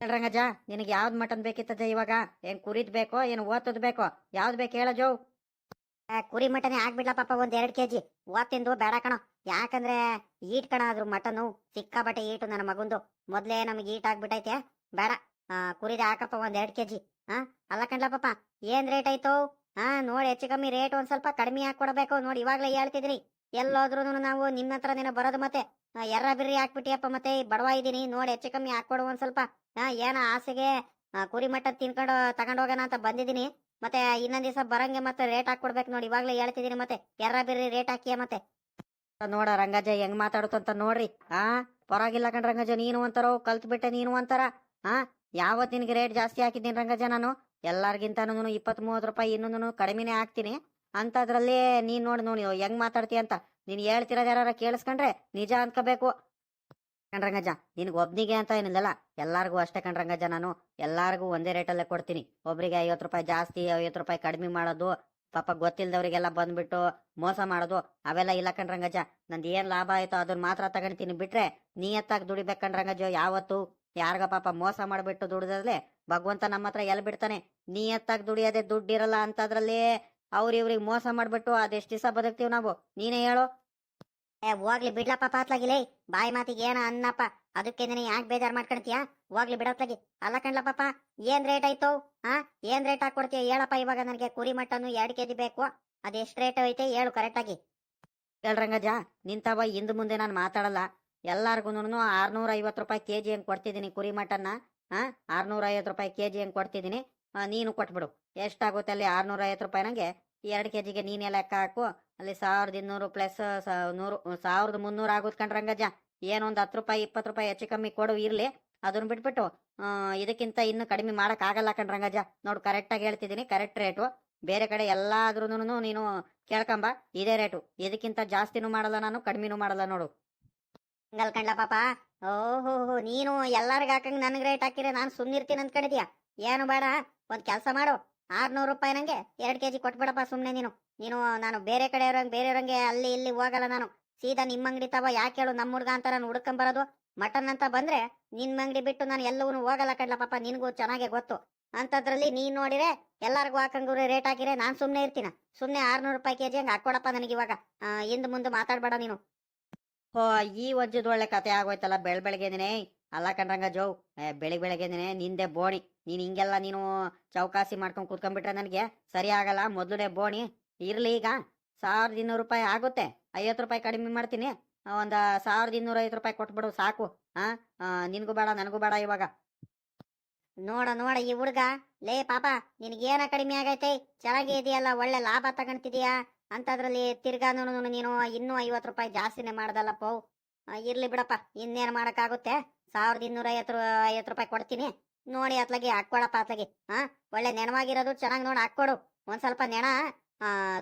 ರಂಗಜ್ಜ, ನಿನಗೆ ಯಾವ್ದು ಮಟನ್ ಬೇಕಿತ್ತದೆ ಇವಾಗ? ಏನ್ ಕುರಿದ್ ಬೇಕೋ ಏನು ಓತದ್ ಬೇಕೋ ಯಾವ್ದು ಬೇಕು ಹೇಳ ಜೋ. ಕುರಿ ಮಟನ್ ಹಾಕ್ಬಿಡ್ಲ ಪಾಪ ಒಂದ್ ಎರಡ್ ಕೆಜಿ. ಓದ್ತಿಂದು ಬೇಡ ಕಣೋ. ಯಾಕಂದ್ರೆ ಈಟ್ ಕಣ ಅದ್ರ ಮಟನು ಸಿಕ್ಕಾಬಟ್ಟೆ ಈಟು ನನ್ನ ಮಗುಂದು. ಮೊದ್ಲೇ ನಮಗೆ ಈಟ್ ಆಗ್ಬಿಟ್ಟೈತೆ. ಬೇಡ. ಕುರಿದ ಹಾಕಪ್ಪ ಒಂದ್ ಎರಡ್ ಕೆಜಿ. ಹಾ ಅಲ್ಲ ಕಣ್ಲ ಪಾಪ, ಏನ್ ರೇಟ್ ಆಯ್ತು? ಹಾ ನೋಡಿ ಹೆಚ್ಚು ಕಮ್ಮಿ ರೇಟ್ ಒಂದ್ ಸ್ವಲ್ಪ ಕಡಿಮೆ ಹಾಕೊಡ್ಬೇಕು ನೋಡಿ ಇವಾಗ್ಲೇ ಹೇಳ್ತಿದೀನಿ ಎಲ್ಲೋದ್ರು ನಾವು ನಿನ್ನ ನೀನು ಬರೋದು ಮತ್ತೆ. ಎರ್ರ ಬಿರ್ರಿ ಹಾಕ್ಬಿಟ್ಟಿಯಪ್ಪ ಮತ್ತೆ. ಬಡವ ಇದ್ದೀನಿ. ನೋಡಿ, ಹೆಚ್ಚು ಕಮ್ಮಿ ಹಾಕ್ಕೊಡು ಒಂದ್ ಸ್ವಲ್ಪ. ಏನ ಆಸೆಗೆ ಕುರಿ ಮಟ್ಟ ತಿನ್ಕೊಂಡು ತಗೊಂಡ್ ಹೋಗೋಣ ಅಂತ ಬಂದಿದ್ದೀನಿ. ಮತ್ತೆ ಇನ್ನೊಂದ್ ದಿವಸ ಬರಂಗೆ ಮತ್ತೆ ರೇಟ್ ಹಾಕೊಡ್ಬೇಕು ನೋಡಿ. ಇವಾಗ್ಲೇ ಹೇಳ್ತಿದ್ದೀನಿ ಮತ್ತೆ. ಎರ್ರ ಬಿರ್ರಿ ರೇಟ್ ಹಾಕಿಯ ಮತ್ತೆ? ನೋಡ ರಂಗಜ ಹೆಂಗ್ ಮಾತಾಡುತ್ತಂತ ನೋಡ್ರಿ. ಆ, ಪರವಾಗಿಲ್ಲ ಕಣ್ ರಂಗಜ ನೀನು ಅಂತಾರೋ ಕಲ್ತ್ ಬಿಟ್ಟೆ ನೀನು ಅಂತಾರ ಹಾ ಯಾವತ್ ನಿನ್ಗೆ ರೇಟ್ ಜಾಸ್ತಿ ಹಾಕಿದ್ದೀನಿ ರಂಗಜ ನಾನು. ಎಲ್ಲಾರ್ಗಿಂತ ಇಪ್ಪತ್ ಮೂವತ್ ರೂಪಾಯಿ ಇನ್ನೊಂದು ಕಡಿಮೆನೆ ಹಾಕ್ತೀನಿ. ಅಂತದ್ರಲ್ಲಿ ನೀನ್ ನೋಡಿ ನೋಡಿ ಹೆಂಗ್ ಮಾತಾಡ್ತೀಯ ಅಂತ. ನೀನ್ ಹೇಳ್ತಿರೋದ್ ಯಾರ ಕೇಳಿಸ್ಕೊಂಡ್ರೆ ನಿಜ ಅನ್ಕೋಬೇಕು. ಕಣ್ರಂಗಜ್ಜ, ನಿನ್ಗೆ ಒಬ್ನಿಗೆ ಅಂತ ಏನಿಲ್ಲಲ್ಲ, ಎಲ್ಲಾರ್ಗೂ ಅಷ್ಟೇ ಕಣ್ರಂಗಜ್ಜ ನಾನು. ಎಲ್ಲಾರ್ಗೂ ಒಂದೇ ರೇಟಲ್ಲೇ ಕೊಡ್ತೀನಿ. ಒಬ್ರಿಗೆ ಐವತ್ ರೂಪಾಯಿ ಜಾಸ್ತಿ, ಐವತ್ತು ರೂಪಾಯಿ ಕಡಿಮೆ ಮಾಡೋದು, ಪಾಪ ಗೊತ್ತಿಲ್ದವ್ರಿಗೆಲ್ಲ ಬಂದ್ಬಿಟ್ಟು ಮೋಸ ಮಾಡೋದು, ಅವೆಲ್ಲ ಇಲ್ಲ ಕಣ್ರಂಗಜ್ಜ. ನಂದು ಏನ್ ಲಾಭ ಆಯ್ತೋ ಅದನ್ನ ಮಾತ್ರ ತಗೊಂತೀನಿ ಬಿಟ್ರೆ ನಿಯತ್ತಾಗಿ ದುಡಿಬೇಕು ಕಣ್ರಂಗಜ್ಜ ಯಾವತ್ತು. ಯಾರ್ಗ ಪಾಪ ಮೋಸ ಮಾಡ್ಬಿಟ್ಟು ದುಡಿದ್ರೆ ಭಗವಂತ ನಮ್ಮ ಹತ್ರ ಎಲ್ಲಿ ಬಿಡ್ತಾನೆ? ನಿಯತ್ತಾಗಿ ದುಡಿಯೋದೇ ದುಡ್ಡಿರಲ್ಲ ಅಂತದ್ರಲ್ಲಿ ಅವ್ರ ಇವ್ರಿಗೆ ಮೋಸ ಮಾಡ್ಬಿಟ್ಟು ಅದೆಷ್ಟು ದಿವಸ ಬದುಕ್ತೀವಿ ನಾವು? ನೀನೇ ಹೇಳು. ಏ, ಹೋಗ್ಲಿ ಬಿಡ್ಲಪ್ಪ ಪಾತ್ಲಾಗಿಲೇ ಬಾಯಿ ಮಾತಿಗೆ ಏನ ಅನ್ನಪ್ಪ. ಅದಕ್ಕೆ ನೀನು ಯಾಕೆ ಬೇಜಾರ್ ಮಾಡ್ಕೊಂತೀಯ ಹೋಗ್ಲಿ ಬಿಡತ್ಲಾಗಿ ಅಲ್ಲ ಕಣ್ಲ ಏನ್ ರೇಟ್ ಆಯ್ತು? ಹಾ ಏನ್ ರೇಟ್ ಹಾಕೊಡ್ತೀಯ ಹೇಳಪ್ಪ ಇವಾಗ ನನಗೆ ಕುರಿ ಮಟನ್ನು ಎರಡ್ ಕೆಜಿ ಬೇಕು. ಅದೆಷ್ಟ್ ರೇಟ್ ಐತೆ ಹೇಳು ಕರೆಕ್ಟ್ ಆಗಿ. ಹೇಳ್ರಂಗಜ ನಿಂತವ ಹಿಂದ್ ಮುಂದೆ ನಾನು ಮಾತಾಡಲ್ಲ. ಎಲ್ಲಾರ್ಗು ಆರ್ನೂರ ಐವತ್ತು ರೂಪಾಯಿ ಕೆಜಿ ಹೆಂಗ್ ಕೊಡ್ತಿದ್ದೀನಿ ಕುರಿ ಮಟನ್ನ ಹಾ ಆರ್ನೂರ ಐವತ್ತು ರೂಪಾಯಿ ಕೆಜಿ ಹೆಂಗ್ ಕೊಡ್ತಿದ್ದೀನಿ ನೀನು ಕೊಟ್ಬಿಡು. ಎಷ್ಟಾಗುತ್ತೆ ಅಲ್ಲಿ ಆರ್ನೂರ ಐವತ್ತು ರೂಪಾಯಿ ನಂಗೆ. ಎರಡು ಕೆಜಿಗೆ ನೀನೇ ಲೆಕ್ಕ ಹಾಕು. ಅಲ್ಲಿ ಸಾವಿರದ ಇನ್ನೂರು ಪ್ಲಸ್ ನೂರು, ಸಾವಿರದ ಮುನ್ನೂರು ಆಗುತ್ತೆ ಕಣ್ರಂಗಜ್ಜ ಏನೊಂದು ಹತ್ತು ರೂಪಾಯಿ, ಇಪ್ಪತ್ತು ರೂಪಾಯಿ ಹೆಚ್ಚು ಕಮ್ಮಿ ಕೊಡು, ಇರಲಿ. ಅದನ್ನ ಬಿಟ್ಬಿಟ್ಟು ಇದಕ್ಕಿಂತ ಇನ್ನು ಕಡಿಮೆ ಮಾಡೋಕ್ಕಾಗಲ್ಲ ಕಣ್ರಂಗಜ್ಜ ನೋಡು ಕರೆಕ್ಟಾಗಿ ಹೇಳ್ತಿದ್ದೀನಿ ಕರೆಕ್ಟ್ ರೇಟು ಬೇರೆ ಕಡೆ ಎಲ್ಲಾದ್ರೂ ನೀನು ಕೇಳ್ಕೊಂಬ. ಇದೇ ರೇಟು ಇದಕ್ಕಿಂತ ಜಾಸ್ತಿನೂ ಮಾಡಲ್ಲ ನಾನು, ಕಡಿಮೆನೂ ಮಾಡಲ್ಲ ನೋಡು. ಹಂಗಲ್ ಕಣ್ಲ ಪಾಪ? ಓಹೋ ನೀನು ಎಲ್ಲರಿಗೂ ಹಾಕಂಗೆ ನನಗೆ ರೇಟ್ ಹಾಕಿದ್ರೆ ನಾನು ಸುಮ್ಮನಿರ್ತೀನಿ ಅಂದ್ಕೊಂಡಿದ್ಯಾ? ಏನು ಬೇಡ ಒಂದ್ ಕೆಲಸ ಮಾಡು. ಆರ್ನೂರು ರೂಪಾಯಿ ನಂಗೆ ಎರಡ್ ಕೆಜಿ ಕೊಟ್ಬಿಡಪ್ಪ ಸುಮ್ನೆ ನೀನು. ನೀನು ನಾನು ಬೇರೆ ಕಡೆ ಇರೋಂಗ್ ಇರೋಂಗೆ ಅಲ್ಲಿ ಇಲ್ಲಿ ಹೋಗಲ್ಲ ನಾನು. ಸೀದಾ ನಿಮ್ಮ ಅಂಗಡಿ ತವ ಯಾಕೆ ಹೇಳು ನಮ್ಮ ಹುಡುಗ ಅಂತ ನಾನು ಹುಡ್ಕೊಂಬರೋದು ಮಟನ್ ಅಂತ ಬಂದ್ರೆ ನಿನ್ನ ಅಂಗಡಿ ಬಿಟ್ಟು ನಾನು ಎಲ್ಲವೂ ಹೋಗಲ್ಲ ಕಡ್ಲ ಪಾಪ ನಿನಗೂ ಚೆನ್ನಾಗೆ ಗೊತ್ತು. ಅಂತದ್ರಲ್ಲಿ ನೀನ್ ನೋಡಿರೆ ಎಲ್ಲಾರ್ಗು ಹಾಕಂಗೂ ರೇಟ್ ಹಾಕಿರೆ ನಾನ್ ಸುಮ್ನೆ ಇರ್ತೀನ. ಸುಮ್ನೆ ಆರ್ನೂರು ರೂಪಾಯಿ ಕೆಜಿ ಹಂಗ ಹಾಕೊಡಪ್ಪ ನನಗೆ ಇವಾಗ. ಹಿಂದೆ ಮುಂದೆ ಮಾತಾಡ್ಬೇಡ ನೀನು. ಹೋ ಈ ವಜ್ಜದ ಒಳ್ಳೆ ಕತೆ ಆಗೋಯ್ತಲ್ಲ ಬೆಳ್ ಬೆಳಗ್ಗೆನೆ ಅಲ್ಲ ಕಂಡ್ರಂಗ ಜೋ ಏ, ಬೆಳಿಗ್ ಬೆಳಗ್ಗೆನೆ ನಿಂದೆ ಬೋಣಿ. ನೀನ್ ಹಿಂಗೆಲ್ಲ ನೀನು ಚೌಕಾಸಿ ಮಾಡ್ಕೊಂಡು ಕೂತ್ಕೊಂಡ್ಬಿಟ್ರೆ ನನಗೆ ಸರಿ ಆಗಲ್ಲ. ಮೊದಲನೇ ಬೋಣಿ. ಇರಲಿ ಈಗ. ಸಾವಿರದ ಇನ್ನೂರು ರೂಪಾಯಿ ಆಗುತ್ತೆ. ಐವತ್ತು ರೂಪಾಯಿ ಕಡಿಮೆ ಮಾಡ್ತೀನಿ. ಒಂದು ಸಾವಿರದ ಇನ್ನೂರ ಐವತ್ತು ರೂಪಾಯಿ ಕೊಟ್ಬಿಡು, ಸಾಕು. ಹಾ ನಿನಗೂ ಬೇಡ, ನನಗೂ ಬೇಡ ಇವಾಗ. ನೋಡ ನೋಡ ಈ ಹುಡುಗ. ಲೇ, ಪಾಪ, ನಿನಗೇನ ಕಡಿಮೆ ಆಗೈತೆ? ಚೆನ್ನಾಗಿ ಇದೆಯಲ್ಲ, ಒಳ್ಳೆ ಲಾಭ ತಗೊಂತಿದೀಯಾ? ಅಂತದ್ರಲ್ಲಿ ತಿರ್ಗಾನು ನೀನು ಇನ್ನೂ ಐವತ್ತು ರೂಪಾಯಿ ಜಾಸ್ತಿನೇ ಮಾಡ್ದಲ್ಲಪ್ಪ. ಇರ್ಲಿ ಬಿಡಪ್ಪ, ಇನ್ನೇನು ಮಾಡೋಕ್ಕಾಗುತ್ತೆ? ಸಾವಿರದ ಇನ್ನೂರ ಐವತ್ತು ಐವತ್ತು ರೂಪಾಯಿ ಕೊಡ್ತೀನಿ. ನೋಡಿ ಅತ್ಲಾಗಿ ಹಾಕ್ಕೊಡಪ್ಪ ಅತ್ಲಾಗಿ. ಹಾ, ಒಳ್ಳೆ ನೆನವಾಗಿರೋದು ಚೆನ್ನಾಗಿ ನೋಡಿ ಹಾಕ್ಕೊಡು. ಒಂದ್ ಸ್ವಲ್ಪ ನೆಣ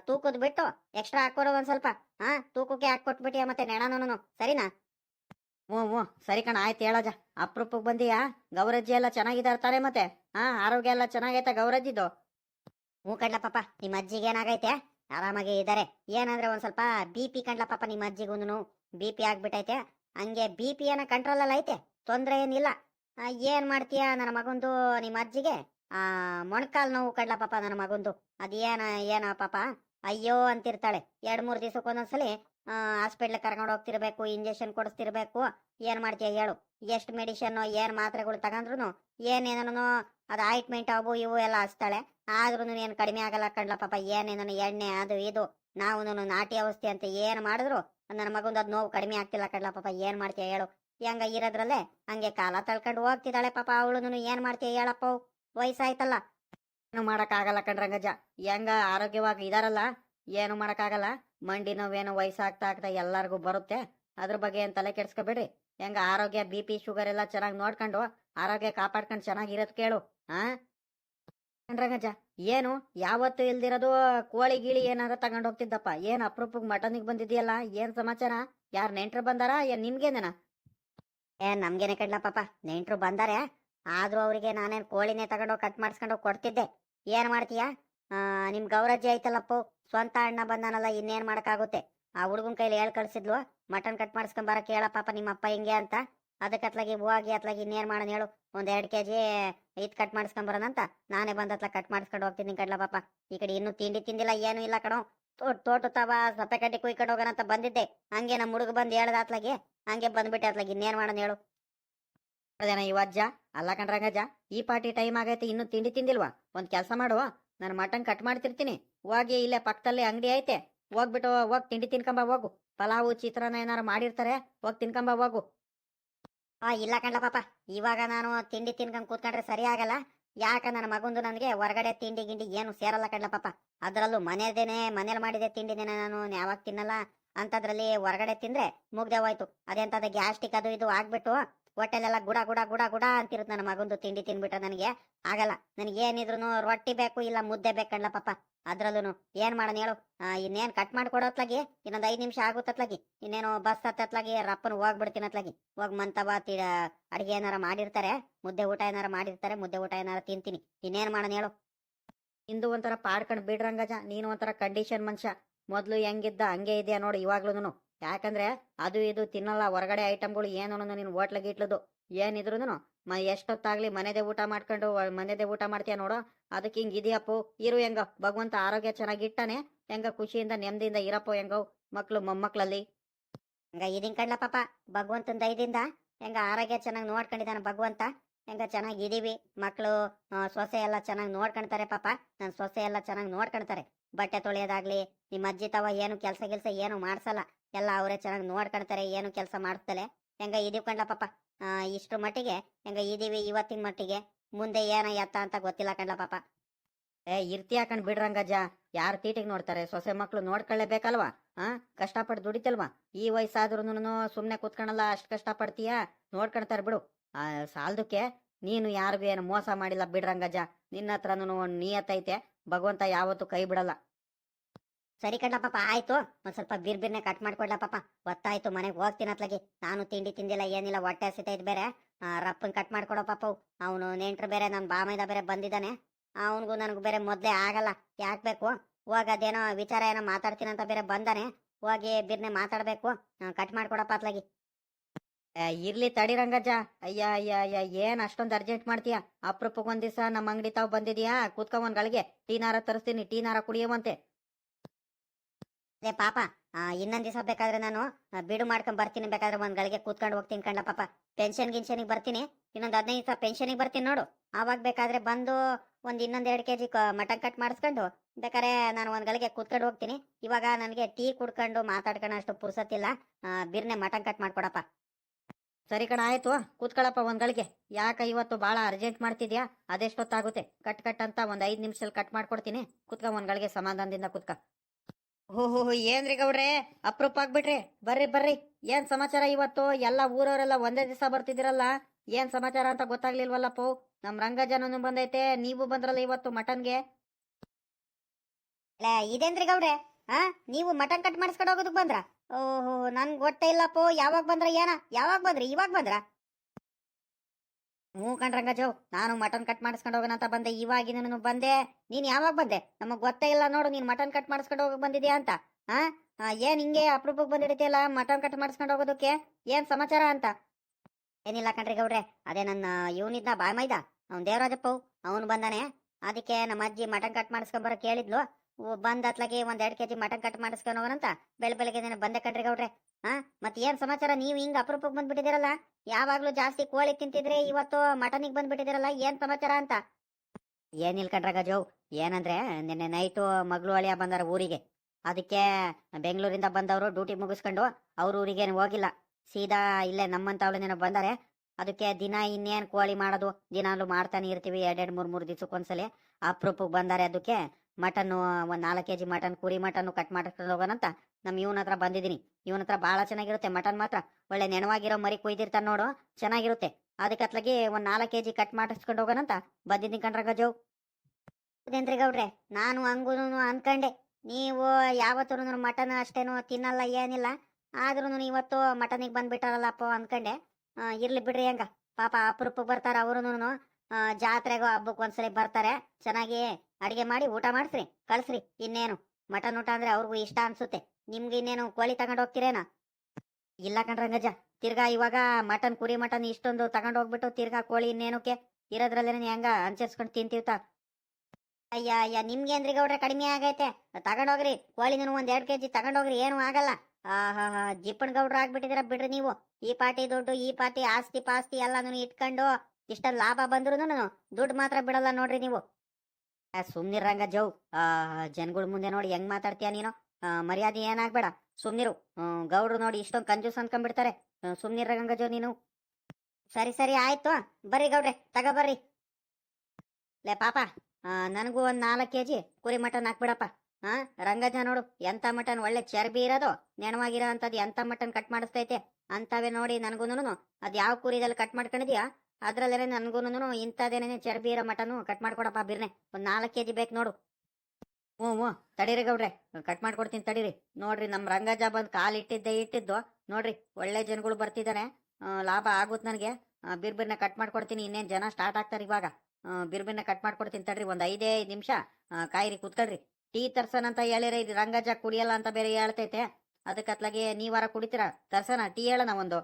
ತೂಕದ್ ಬಿಟ್ಟು ಎಕ್ಸ್ಟ್ರಾ ಹಾಕೊಡು ಒಂದ್ ಸ್ವಲ್ಪ. ಹಾ, ತೂಕಕ್ಕೆ ಹಾಕೊಟ್ಬಿಟ್ಟಿಯ ಮತ್ತೆ ನೆಣನೂ ಸರಿನಾ? ಓ ಹ್ಞೂ. ಸರಿ ಕಣ, ಆಯ್ತು ಹೇಳಜ. ಅಪ್ರೂಪಕ್ಕೆ ಬಂದಿಯಾ? ಗೌರಜ್ಜಿ ಎಲ್ಲ ಚೆನ್ನಾಗಿದಾರ್ತಾರೆ ಮತ್ತೆ. ಹಾ, ಆರೋಗ್ಯ ಎಲ್ಲ ಚೆನ್ನಾಗೈತೆ ಗೌರಜ್ಜಿದು. ಹ್ಞೂ ಕಡ್ಲ ಪಾಪ ನಿಮ್ಮ ಅಜ್ಜಿಗೆ ಏನಾಗೈತೆ? ಆರಾಮಾಗಿ ಇದ್ದಾರೆ ಏನಂದ್ರೆ ಒಂದ್ ಸ್ವಲ್ಪ ಬಿ ಪಿ ಕಂಡ್ಲ ಪಾಪ ನಿಮ್ಮ ಅಜ್ಜಿಗೂ ಬಿ ಪಿ ಆಗ್ಬಿಟ್ಟೈತೆ ಹಂಗೆ ಬಿ ಪಿ ಏನೋ ಕಂಟ್ರೋಲ್ ಅಲ್ಲ ಐತೆ ತೊಂದ್ರೆ ಏನಿಲ್ಲ. ಏನ್ ಮಾಡ್ತೀಯ ನನ್ನ ಮಗಂದು ನಿಮ್ಮ ಅಜ್ಜಿಗೆ? ಆ, ಮೊಣಕಾಲ್ ನೋವು ಕಡ್ಲ ಪಾಪ ನನ್ನ ಮಗಂದು. ಅದೇನ, ಏನ ಪಾಪ? ಅಯ್ಯೋ ಅಂತಿರ್ತಾಳೆ. ಎರಡ್ ಮೂರ್ ದಿವಸಕ್ಕೆ ಒಂದೊಂದ್ಸಲಿ ಹಾಸ್ಪಿಟ್ಲ್ ಕರ್ಕೊಂಡು ಹೋಗ್ತಿರ್ಬೇಕು ಇಂಜೆಕ್ಷನ್ ಕೊಡಿಸ್ತಿರ್ಬೇಕು. ಏನ್ ಮಾಡ್ತೀಯ ಹೇಳು. ಎಷ್ಟು ಮೆಡಿಷನ್ ಏನ್ ಮಾತ್ರೆಗಳು ತಗೊಂಡ್ರು ಏನೇನೋ ಅದು ಆಯಿಂಟ್ಮೆಂಟ್ ಅವು ಇವು ಎಲ್ಲ ಹಚ್ತಾಳೆ. ಆದ್ರೂ ಏನ್ ಕಡಿಮೆ ಆಗಲ್ಲ ಕಣ್ಲ ಪಾಪ. ಏನೇನೋ ಎಣ್ಣೆ, ಅದು ಇದು ನಾವು ನಾಟಿ ಔಷಧಿ ಅಂತ ಏನ್ ಮಾಡಿದ್ರು, ನನ್ನ ಮಗಂದು ಅದ್ ನೋವು ಕಡಿಮೆ ಆಗ್ತಿಲ್ಲ ಕಡ್ಲ ಪಾಪ. ಏನ್ ಮಾಡ್ತೀಯ ಹೇಳು. ಹೆಂಗ ಇರೋದ್ರಲ್ಲೇ? ಹಂಗೆ ಕಾಲ ತಳ್ಕೊಂಡು ಹೋಗ್ತಿದ್ದಾಳೆ ಪಾಪ ಅವಳು. ಏನ್ ಮಾಡ್ತೀಯ ಹೇಳಪ್ಪ? ವಯಸ್ಸಾಯ್ತಲ್ಲ. ಏನು ಮಾಡಕ್ಕಾಗಲ್ಲ ಕಣ್ರಂಗಜ್ಜ ಹೆಂಗ ಆರೋಗ್ಯವಾಗಿ ಇದಾರಲ್ಲ? ಏನು ಮಾಡಕ್ಕಾಗಲ್ಲ. ಮಂಡಿ ನೋವೇನು ವಯಸ್ಸಾಗ್ತಾ ಆಗ್ತಾ ಎಲ್ಲಾರ್ಗು ಬರುತ್ತೆ. ಅದ್ರ ಬಗ್ಗೆ ಏನ್ ತಲೆ ಕೆಡ್ಸ್ಕೊಬೇಡ್ರಿ ಹೆಂಗ ಆರೋಗ್ಯ, ಬಿ ಪಿ, ಶುಗರ್ ಎಲ್ಲ ಚೆನ್ನಾಗಿ ನೋಡ್ಕೊಂಡು ಆರೋಗ್ಯ ಕಾಪಾಡ್ಕೊಂಡು ಚೆನ್ನಾಗಿರೋದ್ ಕೇಳು. ಆ? ಕಣ್ರಂಗಜ್ಜ ಏನು? ಯಾವತ್ತು ಇಲ್ದಿರೋದು ಕೋಳಿ ಗೀಳಿ ಏನಾದ್ರು ತಗೊಂಡು ಹೋಗ್ತಿದ್ದಪ್ಪ. ಏನ್ ಅಪ್ರೂಪಕ್ ಮಟನಿಗೆ ಬಂದಿದ್ಯಲ್ಲ? ಏನ್ ಸಮಾಚಾರ? ಯಾರ್ ನೆಂಟ್ರು ಬಂದಾರ? ಏನ್ ನಿನ್ಗೇನೇನ ಏ, ನಮ್ಗೇನೆ ಕಡ್ಲ ಪಾಪ. ನೆಂಟ್ರು ಬಂದಾರೆ. ಆದ್ರೂ ಅವರಿಗೆ ನಾನೇನ್ ಕೋಳಿನೇ ತಗೊಂಡು ಕಟ್ ಮಾಡಿಸ್ಕೊಂಡು ಕೊಡ್ತಿದ್ದೆ. ಏನ್ ಮಾಡ್ತೀಯ? ನಿಮ್ ಗೌರಜ್ಜಿ ಐತಲ್ಲಪ್ಪು ಸ್ವಂತ ಅಣ್ಣ ಬಂದಾನಲ್ಲ, ಇನ್ನೇನ್ ಮಾಡಕ್ಕಾಗುತ್ತೆ? ಆ ಹುಡುಗನ್ ಕೈಲಿ ಹೇಳ್ ಕಳ್ಸಿದ್ಲು. ಮಟನ್ ಕಟ್ ಮಾಡಿಸ್ಕೊಂಡ್ ಬರಕ್ ಹೇಳ ಪಾಪ ನಿಮ್ಮ ಅಪ್ಪ ಹಿಂಗೆ ಅಂತ. ಅದಕ್ಕೆ ಅತ್ಲಾಗಿ ಹೋಗಿ ಅತ್ಲಾಗಿ ಇನ್ನೇನ್ ಮಾಡೋಣ ಹೇಳು. ಒಂದ್ ಎರಡ್ ಕೆಜಿ ಇದ್ ಕಟ್ ಮಾಡಿಸ್ಕೊಂಬರೋಣಂತ ನಾನೇ ಬಂದ್ ಅತ್ಲ ಕಟ್ ಮಾಡಿಸ್ಕೊಂಡು ಹೋಗ್ತೀನಿ ಕಡ್ಲ ಪಾಪ. ಈ ಕಡೆ ಇನ್ನೂ ತಿಂಡಿ ತಿಂದಿಲ್ಲ, ಏನು ಇಲ್ಲ ಕಣೋ. ತೋಟ ತೋಟ ತವ, ಸಪ್ಪೆ ಕಡ್ಡಿ ಕುಯ್ಕೊಂಡು ಹೋಗೋಣ ಅಂತ ಬಂದಿದ್ದೆ. ಹಂಗೆ ನಮ್ಮ ಹುಡುಗ ಬಂದ್ ಹೇಳ್ದ ಅತ್ಲಾಗಿ. ಹಂಗೆ ಬಂದ್ಬಿಟ್ಟೆ ಅತ್ಲಾಗ ಇನ್ನೇನ್ ಮಾಡೋಣ ಹೇಳು. ಅಜ್ಜ ಅಲ್ಲ ಕಣ್ರಂಗಜ್ಜ ಈ ಪಾರ್ಟಿ ಟೈಮ್ ಆಗೈತೆ, ಇನ್ನೂ ತಿಂಡಿ ತಿಂದಿಲ್ವಾ? ಒಂದ್ ಕೆಲಸ ಮಾಡುವ? ನಾನು ಮಟನ್ ಕಟ್ ಮಾಡ್ತಿರ್ತೀನಿ. ಹೋಗಿ ಇಲ್ಲೇ ಪಕ್ಕದಲ್ಲಿ ಅಂಗಡಿ ಐತೆ. ಹೋಗ್ಬಿಟ್ಟು ಹೋಗ್ ತಿಂಡಿ ತಿನ್ಕೊಂಬ ಹೋಗು. ಪಲಾವು, ಚಿತ್ರಾನ್ನ ಏನಾರು ಮಾಡಿರ್ತಾರೆ, ಹೋಗ್ ತಿನ್ಕೊಂಬ ಹೋಗು. ಆ, ಇಲ್ಲ ಕಣ್ಲ ಪಾಪ. ಇವಾಗ ನಾನು ತಿಂಡಿ ತಿನ್ಕೊಂಡು ಕೂತ್ಕೊಂಡ್ರೆ ಸರಿ ಆಗಲ್ಲ. ಯಾಕ ನನ್ನ ಮಗಂದು ನನಗೆ ಹೊರಗಡೆ ತಿಂಡಿ ಗಿಂಡಿ ಏನು ಸೇರಲ್ಲ ಕಣ್ಲ ಪಾಪ. ಅದರಲ್ಲೂ ಮನೆದೇನೆ, ಮನೇಲಿ ಮಾಡಿದೆ ತಿಂಡಿನೇ ನಾನು ಯಾವಾಗ ತಿನ್ನಲ್ಲ. ಅಂತದ್ರಲ್ಲಿ ಹೊರಗಡೆ ತಿಂದ್ರೆ ಮುಗ್ದೆ ಹೋಯ್ತು. ಅದೆಂತದ ಗ್ಯಾಸ್ಟಿಕ್ ಅದು ಇದು ಆಗ್ಬಿಟ್ಟು ಹೊಟ್ಟೆಲೆಲ್ಲ ಗುಡ ಗುಡ ಗುಡ ಗುಡ ಅಂತಿರುತ್ತೆ ನನ್ನ ಮಗಂದು ತಿಂಡಿ ತಿನ್ಬಿಟ್ರೆ ನನಗೆ. ಆಗಲ್ಲ. ನನಗೆ ಏನಿದ್ರು ರೊಟ್ಟಿ ಬೇಕು ಇಲ್ಲ ಮುದ್ದೆ ಬೇಕು ಕಣ್ಲ ಪಾಪ. ಅದ್ರಲ್ಲೂ ಏನ್ ಮಾಡೋಣ ಹೇಳು. ಇನ್ನೇನ್ ಕಟ್ ಮಾಡ್ಕೊಡೋತ್ಲಾಗಿ ಇನ್ನೊಂದ್ ಐದ್ ನಿಮಿಷ ಆಗುತ್ತತ್ಲಾಗಿ ಇನ್ನೇನು ಬಸ್ ಹತ್ತತ್ಲಾಗಿ ರಪ್ಪನ ಹೋಗ್ಬಿಡ್ತೀನತ್ಲಾಗಿ ಹೋಗ್ ಮಂತವ ತಿ ಅಡಿಗೆ ಏನಾರ ಮಾಡಿರ್ತಾರೆ, ಮುದ್ದೆ ಊಟ ಏನಾರ ಮಾಡಿರ್ತಾರೆ, ಮುದ್ದೆ ಊಟ ಏನಾರ ತಿಂತೀನಿ. ಇನ್ನೇನ್ ಮಾಡೋಣ ಹೇಳು. ಇಂದು ಒಂಥರ ಪಾಡ್ಕೊಂಡ್ ಬಿಡ್ರಂಗಜ ನೀನು ಒಂಥರ ಕಂಡೀಷನ್ ಮನುಷ್ಯ. ಮೊದ್ಲು ಹೆಂಗಿದ್ದ ಹಂಗೆ ಇದೆಯಾ ನೋಡಿ ಇವಾಗ್ಲೂನು ಯಾಕಂದ್ರೆ ಅದು ಇದು ತಿನ್ನಲ್ಲ, ಹೊರಗಡೆ ಐಟಮ್ಗಳು ಏನು ನೀನು ಹೋಟ್ಲ ಗಿಟ್ಲದು ಏನಿದ್ರು ಮ ಎಷ್ಟೊತ್ತಾಗ್ಲಿ ಮನೆದೇ ಊಟ ಮಾಡ್ಕೊಂಡು ಮನೆದೇ ಊಟ ಮಾಡ್ತೀಯ ನೋಡು. ಅದಕ್ಕೆ ಹಿಂಗ್ ಇದೆಯಪ್ಪು, ಇರು ಹೆಂಗ, ಭಗವಂತ ಆರೋಗ್ಯ ಚೆನ್ನಾಗಿ ಇಟ್ಟಾನೆ, ಹೆಂಗ ಖುಷಿಯಿಂದ ನೆಮ್ಮದಿಯಿಂದ ಇರಪ್ಪ ಹೆಂಗೋ ಮಕ್ಳು ಮೊಮ್ಮಕ್ಳಲ್ಲಿ. ಹಂಗ ಇದೀನ್ ಕಡ್ಲ ಪಾಪ, ಭಗವಂತನ ದಯದಿಂದ ಹೆಂಗ ಆರೋಗ್ಯ ಚೆನ್ನಾಗಿ ನೋಡ್ಕೊಂಡಿದ್ದಾನೆ ಭಗವಂತ. ಹೆಂಗ ಚೆನ್ನಾಗಿ ಇದೀವಿ ಮಕ್ಕಳು ಸೊಸೆ ಎಲ್ಲ ಚೆನ್ನಾಗಿ ನೋಡ್ಕೊಂತಾರೆ ಪಾಪ ನನ್ನ ಸೊಸೆ ಎಲ್ಲ ಚೆನ್ನಾಗಿ ನೋಡ್ಕೊಂತಾರೆ ಬಟ್ಟೆ ತೊಳೆಯೋದಾಗ್ಲಿ, ನಿಮ್ಮ ಅಜ್ಜಿ ತವ ಏನು ಕೆಲಸ ಗಿಲ್ಸ ಏನು ಮಾಡ್ಸಲ್ಲ. ಎಲ್ಲ ಅವರೇ ಚೆನ್ನಾಗಿ ನೋಡ್ಕೊಳ್ತಾರೆ ಏನು ಕೆಲಸ ಮಾಡ್ತಲೆ ಹೆಂಗ ಇದೀವಿ ಕಂಡ್ಲ ಪಾಪ. ಇಷ್ಟ್ರ ಮಟ್ಟಿಗೆ, ಹೆಂಗ ಇದೀವಿ ಇವತ್ತಿನ ಮಟ್ಟಿಗೆ, ಮುಂದೆ ಏನ ಎತ್ತ ಅಂತ ಗೊತ್ತಿಲ್ಲ ಕಂಡ್ಲ ಪಾಪ. ಏ ಇರ್ತಿ ಹಾಕೊಂಡ್ ಬಿಡ್ರಂಗಜ್ಜ. ಯಾರ್ ತೀಟಿಗೆ ನೋಡ್ತಾರೆ? ಸೊಸೆ ಮಕ್ಳು ನೋಡ್ಕೊಳ್ಳೇಬೇಕಲ್ವಾ ಆ ಕಷ್ಟಪಟ್ಟು ದುಡಿತಲ್ವಾ? ಈ ವಯಸ್ಸಾದ್ರೂ ಸುಮ್ನೆ ಕುತ್ಕೊಳಲ್ಲ ಕಷ್ಟ ಪಡ್ತೀಯಾ ನೋಡ್ಕಣ್ತಾರೆ ಬಿಡು. ಆ, ಸಾಲ್ದಕ್ಕೆ ನೀನು ಯಾರಿಗೂ ಏನು ಮೋಸ ಮಾಡಿಲ್ಲ ಬಿಡ್ರಂಗಜ್ಜ. ನಿನ್ನ ಹತ್ರನು ನಿಯತ್ತೈತೆ. ಭಗವಂತ ಯಾವತ್ತೂ ಕೈ ಬಿಡಲ್ಲ. ಸರಿ ಕಡ್ಲ ಪಾಪ, ಆಯ್ತು. ಒಂದ್ ಸ್ವಲ್ಪ ಬಿರ್ ಬಿರ್ನೆ ಕಟ್ ಮಾಡ್ಕೊಡ್ಲ ಪಾಪ. ಗೊತ್ತಾಯ್ತು ಮನೆಗೆ ಹೋಗ್ತೀನಿ ಅತ್ಲಾಗಿ. ನಾನು ತಿಂಡಿ ತಿಂದಿಲ್ಲ, ಏನಿಲ್ಲ, ಹೊಟ್ಟೆ ಹಸಿತೈತ್ ಬೇರೆ. ರಪ್ಪನ್ ಕಟ್ ಮಾಡ್ಕೊಡೋ ಪಾಪ ಅವನು ನೆಂಟ್ರು ಬೇರೆ ನನ್ನ ಬಾಮೈದ ಬೇರೆ ಬಂದಿದ್ದಾನೆ. ಅವನಿಗೂ ನನಗೂ ಬೇರೆ ಮೊದಲೇ ಆಗಲ್ಲ. ಯಾಕ್ ಬೇಕು? ಹೋಗ ಅದೇನೋ ವಿಚಾರ ಏನೋ ಮಾತಾಡ್ತೀನಿ ಅಂತ ಬೇರೆ ಬಂದಾನೆ. ಹೋಗಿ ಬಿರ್ನೆ ಮಾತಾಡ್ಬೇಕು. ಕಟ್ ಮಾಡ್ಕೊಡಪ್ಪ ಅತ್ಲಗಿ. ಇರ್ಲಿ ತಡಿ ರಂಗಜ್ಜ. ಅಯ್ಯ ಅಯ್ಯ ಅಯ್ಯ, ಏನ್ ಅಷ್ಟೊಂದ್ ಅರ್ಜೆಂಟ್ ಮಾಡ್ತೀಯ? ಅಪ್ರೂಪಕ್ಕೆ ಒಂದ್ ದಿವಸ ನಮ್ಮ ಅಂಗಡಿ ತಾವ್ ಬಂದಿದ್ಯಾ? ಕೂತ್ಕೊಂಡ್ ಒಂದ್ ಗಳಿಗೆ. ಟೀನಾರ ತರಿಸ್ತೀನಿ ಟೀನಾರ ಕುಡಿಯವಂತೆ. ಅದೇ ಪಾಪ ಇನ್ನೊಂದ್ ದಿವಸ ಬೇಕಾದ್ರೆ ನಾನು ಬಿಡು ಮಾಡ್ಕೊಂಡ್ ಬರ್ತೀನಿ. ಬೇಕಾದ್ರೆ ಒಂದ್ ಗಳಿಗೆ ಕೂತ್ಕೊಂಡು ಹೋಗ್ತೀನಿ ಕಣ್ಣ ಪಾಪ. ಪೆನ್ಷನ್ ಗಿನ್ಷನಿಗೆ ಬರ್ತೀನಿ. ಇನ್ನೊಂದ್ ಹದಿನೈದು ದಿವಸ ಪೆನ್ಷನಿಗೆ ಬರ್ತೀನಿ ನೋಡು. ಅವಾಗ ಬೇಕಾದ್ರೆ ಬಂದು ಒಂದ್ ಇನ್ನೊಂದ್ ಎರಡು ಕೆಜಿ ಮಟನ್ ಕಟ್ ಮಾಡಿಸ್ಕೊಂಡು ಬೇಕಾದ್ರೆ ನಾನು ಒಂದ್ ಗಳಿಗೆ ಕೂತ್ಕೊಂಡು ಹೋಗ್ತೀನಿ. ಇವಾಗ ನನಗೆ ಟೀ ಕುಡ್ಕೊಂಡು ಮಾತಾಡ್ಕೊಂಡು ಅಷ್ಟು ಪುರ್ಸತ್ತಿಲ್ಲ ಬಿರ್ನೆ ಮಟನ್ ಕಟ್ ಮಾಡ್ಕೊಡಪ್ಪ. ಸರಿ ಕಣ, ಆಯ್ತು. ಕೂತ್ಕೊಳ್ಳಪ್ಪ ಒಂದ್ ಗಳಿಗೆ. ಯಾಕ ಇವತ್ತು ಬಾಳ ಅರ್ಜೆಂಟ್ ಮಾಡ್ತಿದ್ಯಾ? ಅದೆಷ್ಟೊತ್ತಾಗುತ್ತೆ? ಕಟ್ ಕಟ್ ಅಂತ ಒಂದ್ ಐದ್ ನಿಮಿಷದಲ್ಲಿ ಕಟ್ ಮಾಡ್ಕೊಡ್ತೀನಿ. ಕುತ್ಕ ಒಂದ್ ಗಳಿಗೆ ಸಮಾಧಾನದಿಂದ ಕುತ್ಕ. ಹೋ ಹೋ ಏನ್ರಿ ಗೌಡ್ರೆ? ಅಪ್ರೂಪ ಆಗ್ಬಿಟ್ರಿ. ಬರ್ರಿ ಬರ್ರಿ. ಏನ್ ಸಮಾಚಾರ ಇವತ್ತು? ಎಲ್ಲ ಊರವರೆಲ್ಲ ಒಂದೇ ದಿವಸ ಬರ್ತಿದಿರಲ್ಲ ಏನ್ ಸಮಾಚಾರ ಅಂತ ಗೊತ್ತಾಗ್ಲಿಲ್ವಲ್ಲಪ್ಪೋ? ನಮ್ ರಂಗಜನನು ಬಂದೈತೆ. ನೀವು ಬಂದ್ರಲ್ಲ ಇವತ್ತು ಮಟನ್ಗೆ? ಇದೇನ್ರಿ ಗೌಡ್ರೆ? ಹಾ ನೀವು ಮಟನ್ ಕಟ್ ಮಾಡಿಸ್ಕೊಂಡು ಹೋಗೋದಕ್ ಬಂದ್ರ? ಓಹೋ, ನನ್ಗೆ ಗೊತ್ತೇ ಇಲ್ಲಪ್ಪೋ. ಯಾವಾಗ ಬಂದ್ರ, ಏನ? ಯಾವಾಗ ಬಂದ್ರಿ? ಇವಾಗ ಬಂದ್ರ? ಹ್ಞೂ ಕಣ್ ನಾನು ಮಟನ್ ಕಟ್ ಮಾಡಿಸ್ಕೊಂಡು ಹೋಗೋಣ ಅಂತ ಬಂದೆ ಇವಾಗಿನ ಬಂದೆ. ನೀನ್ ಯಾವಾಗ ಬಂದೆ? ನಮಗ್ ಗೊತ್ತೇ ಇಲ್ಲ ನೋಡು, ನೀನ್ ಮಟನ್ ಕಟ್ ಮಾಡಿಸ್ಕೊಂಡು ಹೋಗಕ್ ಬಂದಿದ್ಯಾ ಅಂತ. ಆ? ಏನು ಹಿಂಗೆ ಅಪರೂಪಕ್ಕೆ ಬಂದಿರ್ತೀಯಲ್ಲ ಮಟನ್ ಕಟ್ ಮಾಡಿಸ್ಕೊಂಡು ಹೋಗೋದಕ್ಕೆ? ಏನ್ ಸಮಾಚಾರ ಅಂತ? ಏನಿಲ್ಲ ಕಣ್ರಿ ಗೌಡ್ರೆ, ಅದೇ ನನ್ನ ಇವನಿದ್ದ ಬಾಮೈದ ಅವ್ನ್ ದೇವರಾಜಪ್ಪ ಅವನು ಬಂದಾನೆ. ಅದಕ್ಕೆ ನಮ್ಮ ಅಜ್ಜಿ ಮಟನ್ ಕಟ್ ಮಾಡಿಸ್ಕೊಂಡ್ ಬರೋ ಕೇಳಿದ್ಲು ಬಂದ ಅತ್ಲಾಗೆ ಒಂದ್ ಎರಡ್ ಕೆಜಿ ಮಟನ್ ಕಟ್ ಮಾಡಿಸ್ಕೊಂಡು ಹೋಗೋಣಂತ. ಬೆಳ ಬೆಳಗ್ಗೆ ಬಂದೆ ಕಣ್ರಿ ಗೌಡ್ರೆ. ಹಾ ಮತ್ತೆ ಏನ್ ಸಮಾಚಾರ? ನೀವು ಹಿಂಗ್ ಅಪರೂಪಕ್ಕೆ ಬಂದ್ಬಿಟ್ಟಿದಿರಲ್ಲ ಯಾವಾಗ್ಲೂ ಜಾಸ್ತಿ ಕೋಳಿ ತಿಂತಿದ್ರೆ, ಇವತ್ತು ಮಟನಿಗೆ ಬಂದ್ಬಿಟ್ಟಿದಿರಲ್ಲ ಏನ್ ಸಮಾಚಾರ ಅಂತ? ಏನಿಲ್ ಕಣ್ರಾಗ ಜೋ, ಏನಂದ್ರೆ ನಿನ್ನೆ ನೈಟು ಮಗಳು ಅಳಿಯ ಬಂದಾರ ಊರಿಗೆ. ಅದಕ್ಕೆ ಬೆಂಗಳೂರಿಂದ ಬಂದವರು ಡ್ಯೂಟಿ ಮುಗಿಸ್ಕೊಂಡು ಅವ್ರ ಊರಿಗೇನು ಹೋಗಿಲ್ಲ. ಸೀದಾ ಇಲ್ಲೇ ನಮ್ಮಂತವಳೇನೋ ಬಂದಾರೆ. ಅದಕ್ಕೆ ದಿನ ಇನ್ನೇನ್ ಕೋಳಿ ಮಾಡೋದು? ದಿನಾಲು ಮಾಡ್ತಾನೆ ಇರ್ತೀವಿ, ಎರಡೆರಡು ಮೂರು ಮೂರು ದಿವ್ಸಕ್ಕೊಂದ್ಸಲಿ ಅಪ್ರೂಪಕ್ಕೆ ಬಂದಾರೆ. ಅದಕ್ಕೆ ಮಟನ್ ಒಂದ್ ನಾಲ್ಕು ಕೆಜಿ ಮಟನ್, ಕುರಿ ಮಟನ್ ಕಟ್ ಮಾಡ್ಕೊಂಡು ಹೋಗೋಣಂತ ನಮ್ಮ ಇವನ ಹತ್ರ ಬಂದಿದ್ದೀನಿ. ಇವನ ಹತ್ರ ಬಹಳ ಚೆನ್ನಾಗಿರುತ್ತೆ ಮಟನ್ ಮಾತ್ರ. ಒಳ್ಳೆ ನೆನವಾಗಿರೋ ಮರಿ ಕುಯ್ದಿರ್ತಾನ ನೋಡು, ಚೆನ್ನಾಗಿರುತ್ತೆ. ಅದಕ್ಕೆ ಅತ್ಲಾಗಿ ಒಂದ್ ನಾಲ್ಕು ಕೆಜಿ ಕಟ್ ಮಾಡಿಸ್ಕೊಂಡು ಹೋಗೋಣಂತ ಬಂದಿದ್ದೀನಿ ಕಣ್ರ ಅದೇನ್ರಿ ಗೌಡ್ರೆ? ನಾನು ಹಂಗೂನು ಅನ್ಕಂಡೆ. ನೀವು ಯಾವತ್ತೂ ಮಟನ್ ಅಷ್ಟೇನು ತಿನ್ನಲ್ಲ, ಏನಿಲ್ಲ. ಆದ್ರೂ ಇವತ್ತು ಮಟನಿಗೆ ಬಂದ್ಬಿಟ್ಟಾರಲ್ಲಪ್ಪ ಅನ್ಕಂಡೆ. ಇರ್ಲಿ ಬಿಡ್ರಿ ಹೆಂಗ. ಪಾಪ ಅಪರೂಪಕ್ಕೆ ಬರ್ತಾರ ಅವ್ರುನು ಜಾತ್ರೆಗೂ ಹಬ್ಬಕ್ಕೆ ಒಂದ್ಸಲಿ ಬರ್ತಾರೆ. ಚೆನ್ನಾಗಿ ಅಡಿಗೆ ಮಾಡಿ ಊಟ ಮಾಡಿಸ್ರಿ ಕಳ್ಸ್ರಿ. ಇನ್ನೇನು? ಮಟನ್ ಊಟ ಅಂದ್ರೆ ಅವ್ರಿಗೂ ಇಷ್ಟ ಅನ್ಸುತ್ತೆ. ನಿಮ್ಗೆ ಇನ್ನೇನು ಕೋಳಿ ತಗೊಂಡು ಹೋಗ್ತಿರೇನ? ಇಲ್ಲ ಕಣ್ರಂಗಜ್ಜ ತಿರ್ಗಾ ಇವಾಗ ಮಟನ್ ಕುರಿ ಮಟನ್ ಇಷ್ಟೊಂದು ತಗೊಂಡು ಹೋಗ್ಬಿಟ್ಟು ತಿರ್ಗಾ ಕೋಳಿ ಇನ್ನೇನಕ್ಕೆ? ಇರೋದ್ರಲ್ಲೇನೆ ಹೆಂಗ ಅನ್ಸರ್ಸ್ಕೊಂಡು ತಿಂತೀವ್ತ? ಅಯ್ಯ ಅಯ್ಯ ನಿಮ್ಗೆ ಅಂದ್ರೆ ಗೌಡ್ರೆ ಕಡಿಮೆ ಆಗೈತೆ. ತಗೊಂಡೋಗ್ರಿ ಕೋಳಿನೂ ಒಂದ್ ಎರಡು ಕೆಜಿ ತಗೊಂಡೋಗ್ರಿ ಏನು ಆಗಲ್ಲ. ಆಹಾ ಹಾ ಜಿಪ್ಪಣ್ ಗೌಡ್ರು ಆಗ್ಬಿಟ್ಟಿದ್ದೀರ ಬಿಡ್ರಿ ನೀವು. ಈ ಪಾರ್ಟಿ ದುಡ್ಡು ಈ ಪಾರ್ಟಿ ಆಸ್ತಿ ಪಾಸ್ತಿ ಎಲ್ಲಾನು ಇಟ್ಕೊಂಡು ಇಷ್ಟ ಲಾಭ ಬಂದ್ರು ದುಡ್ಡು ಮಾತ್ರ ಬಿಡಲ್ಲ ನೋಡ್ರಿ ನೀವು. ಆ, ಸುಮ್ನಿರಂಗ ಜೌ. ಜನಗಳ ಮುಂದೆ ನೋಡಿ ಹೆಂಗ್ ಮಾತಾಡ್ತೀಯ ನೀನು? ಮರ್ಯಾದೆ ಏನಾಗ್ಬೇಡ. ಸುಮ್ನಿರು. ಗೌಡ್ರು ನೋಡಿ ಇಷ್ಟೊಂದು ಕಂಜೂಸ್ ಅನ್ಕೊಂಡ್ಬಿಡ್ತಾರೆ. ಸುಮ್ನಿರ್ ಸುಮ್ನಿರಂಗ ಜೋ, ನೀನು. ಸರಿ ಸರಿ, ಆಯ್ತು. ಬರ್ರಿ ಗೌಡ್ರೆ, ತಗ ಬರ್ರಿ. ಲೇ, ಪಾಪ. ನನಗೂ ಒಂದ್ ನಾಲ್ಕು ಕೆಜಿ ಕುರಿ ಮಟನ್ ಹಾಕ್ಬಿಡಪ್ಪ. ಹಾ ರಂಗಜ ನೋಡು, ಎಂತ ಮಟನ್ ಒಳ್ಳೆ ಚರ್ಬಿ ಇರೋದು, ನೆನವಾಗಿರೋ ಅಂತದ್ ಎಂತ ಮಟನ್ ಕಟ್ ಮಾಡಿಸ್ತೈತೆ ಅಂತವೇ ನೋಡಿ ನನಗೂನು ಅದ್ ಯಾವ ಕುರಿದಲ್ಲಿ ಕಟ್ ಮಾಡ್ಕೊಂಡಿದ್ಯಾ? ಅದ್ರಲ್ಲೇನೆ ನನ್ಗೂನು ಇಂಥದೇನೇ ಚರ್ಬಿ ಇರೋ ಮಟನು ಕಟ್ ಮಾಡ್ಕೊಡಪ್ಪ ಬಿರ್ನೆ. ಒಂದ್ ನಾಲ್ಕು ಕೆಜಿ ಬೇಕು ನೋಡು. ಹ್ಞೂ ಹ್ಞೂ. ತಡೀರಿ ಗೌಡ್ರೆ ಕಟ್ ಮಾಡ್ಕೊಡ್ತೀನಿ ತಡೀರಿ. ನೋಡ್ರಿ ನಮ್ಮ ರಂಗಜ ಬಂದು ಕಾಲು ಇಟ್ಟಿದ್ದೆ. ಇಟ್ಟಿದ್ದು ನೋಡ್ರಿ, ಒಳ್ಳೆ ಜನಗಳು ಬರ್ತಿದ್ದಾರೆ ಲಾಭ ಆಗುತ್ತೆ ನನಗೆ. ಬಿರ್ಬಿರ್ನ ಕಟ್ ಮಾಡ್ಕೊಡ್ತೀನಿ, ಇನ್ನೇನು ಜನ ಸ್ಟಾರ್ಟ್ ಆಗ್ತಾರೆ ಇವಾಗ. ಬಿರ್ಬಿರ್ನ ಕಟ್ ಮಾಡ್ಕೊಡ್ತೀನಿ ತಡ್ರಿ, ಒಂದು ಐದೇ ಐದು ನಿಮಿಷ. ಕಾಯಿರಿ, ಕೂತ್ಕೊಳ್ರಿ. ಟೀ ತರ್ಸೋಣ ಅಂತ ಹೇಳಿರಿ, ಇದು ರಂಗಜ ಕುಡಿಯಲ್ಲ ಅಂತ ಬೇರೆ ಹೇಳ್ತೈತೆ. ಅದಕ್ಕೆ ಅತ್ಲಾಗೆ ನೀವಾರ ಕುಡಿತೀರಾ? ತರ್ಸೋಣ ಟೀ ಹೇಳೋಣ ಒಂದು.